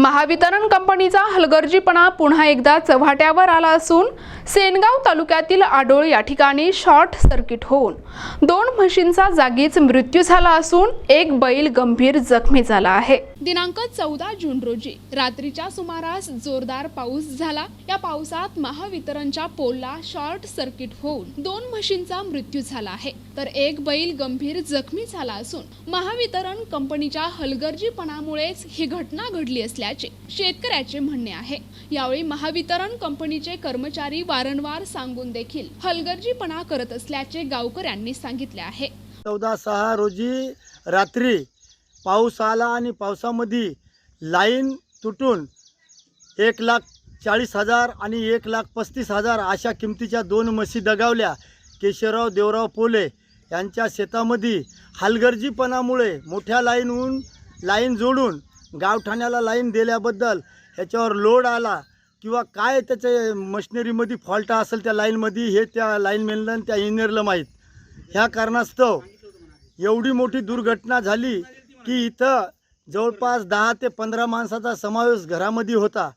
महावितरण कंपनीचा हलगर्जीपणा पुन्हा एकदा चव्हाट्यावर आला असून सेनगाव तालुक्यातील आडोळ या ठिकाणी शॉर्ट सर्किट होऊन दोन म्हशींचा जागीच मृत्यू झाला असून एक बैल गंभीर जखमी झाला आहे. दिनांक चौदा जून रोजी रात्रीच्या सुमारास जोरदार पाऊस झाला. या पावसात महावितरणच्या पोलला शॉर्ट सर्किट होऊन दोन म्हशींचा मृत्यू झाला आहे. तर एक बैल गंभीर जखमी झाला असून महावितरण कंपनीच्या हलगर्जीपणामुळेच ही घटना घडली असल्या असल्याचे शेतकऱ्याचे म्हणणे आहे. यावेळी महावितरण कंपनीचे कर्मचारी वारंवार सांगून देखील हलगर्जीपणा करत असल्याचे गावकऱ्यांनी सांगितले आहे. चौदा सहा रोजी रात्री पाऊस आला आणि पावसामध्ये लाईन तुटून एक लाख चाळीस हजार आणि एक लाख पस्तीस हजार अशा किमतीच्या दोन म्हशी दगावल्या. केशवराव देवराव पोले यांच्या शेतामध्ये हलगर्जीपणामुळे मोठ्या लाईनहून लाईन जोडून गावठाण्याला लाईन दिल्याबद्दल ह्याच्यावर लोड आला किंवा काय त्याच्या मशिनरीमध्ये फॉल्ट असेल त्या लाईनमध्ये हे त्या लाईनमॅनला त्या इंजिनियरला माहीत. ह्या कारणास्तव एवढी मोठी दुर्घटना झाली की इथं जवळपास दहा ते पंधरा माणसाचा समावेश घरामध्ये होता.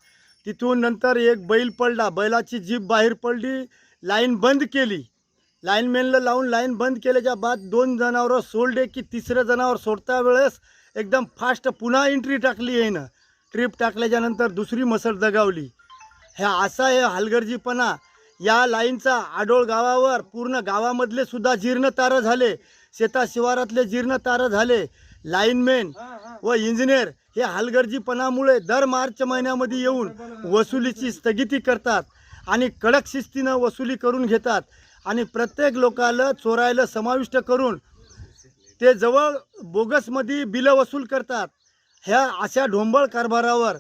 तिथून नंतर एक बैल पडला बैलाची जीप बाहेर पडली लाईन बंद केली. लाईनमॅनला लावून लाईन बंद केल्याच्या बाद दोन जनावरं सोडले की तिसरं जनावर सोडता वेळेस एकदम फास्ट पुन्हा एंट्री टाकली येईनं. ट्रिप टाकल्याच्या नंतर दुसरी मसळ दगावली. ह्या असा हे हलगर्जीपणा या लाईनचा आडोळ गावावर पूर्ण गावामधले सुद्धा जीर्ण तारं झाले. शेता शिवारातले जीर्ण तारं झाले. लाईनमॅन व इंजिनियर हे हलगर्जीपणामुळे दर मार्च महिन्यामध्ये येऊन वसुलीची स्थगिती करतात आणि कडक शिस्तीनं वसुली करून घेतात. आणि प्रत्येक लोकाला चोरायला समाविष्ट करून ते जवळ बोगसमध्ये बिलं वसूल करतात. ह्या अशा ढोंबळ कारभारावर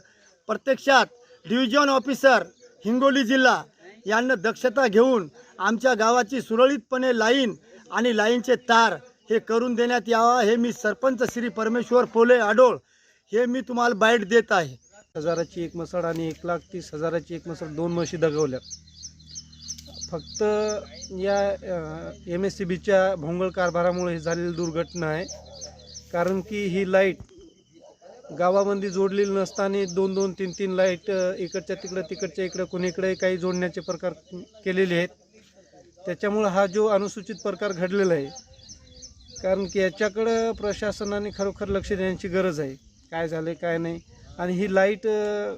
प्रत्यक्षात डिव्हिजन ऑफिसर हिंगोली जिल्हा यांना दक्षता घेऊन आमच्या गावाची सुरळीतपणे लाईन आणि लाईनचे तार हे करून देण्यात यावा हे मी सरपंच श्री परमेश्वर पोले आडोळ हे मी तुम्हाला बाईट देत आहे. हजाराची एक मसळ आणि एक लाख तीस हजाराची एक मसळ दोन म्हशी दगवल्या फक्त या एम एस सी बीच्या भोंगळ कारभारामुळे ही झालेली दुर्घटना आहे. कारण की ही लाइट गावामध्ये जोडलेली नसताना दोन दोन तीन तीन लाइट इकडच्या तिकडं तिकडच्या इकडं कोणीकडे काही जोडण्याचे प्रकार केलेले आहेत. त्याच्यामुळं हा जो अनुसूचित प्रकार घडलेला आहे कारण की याच्याकडं प्रशासनाने खरोखर लक्ष देण्याची गरज आहे. काय झालं काय नाही. आणि ही लाइट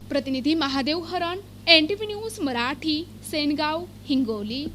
प्रतिनिधी महादेव हरण एन न्यूज मराठी सेनगाव हिंगोली.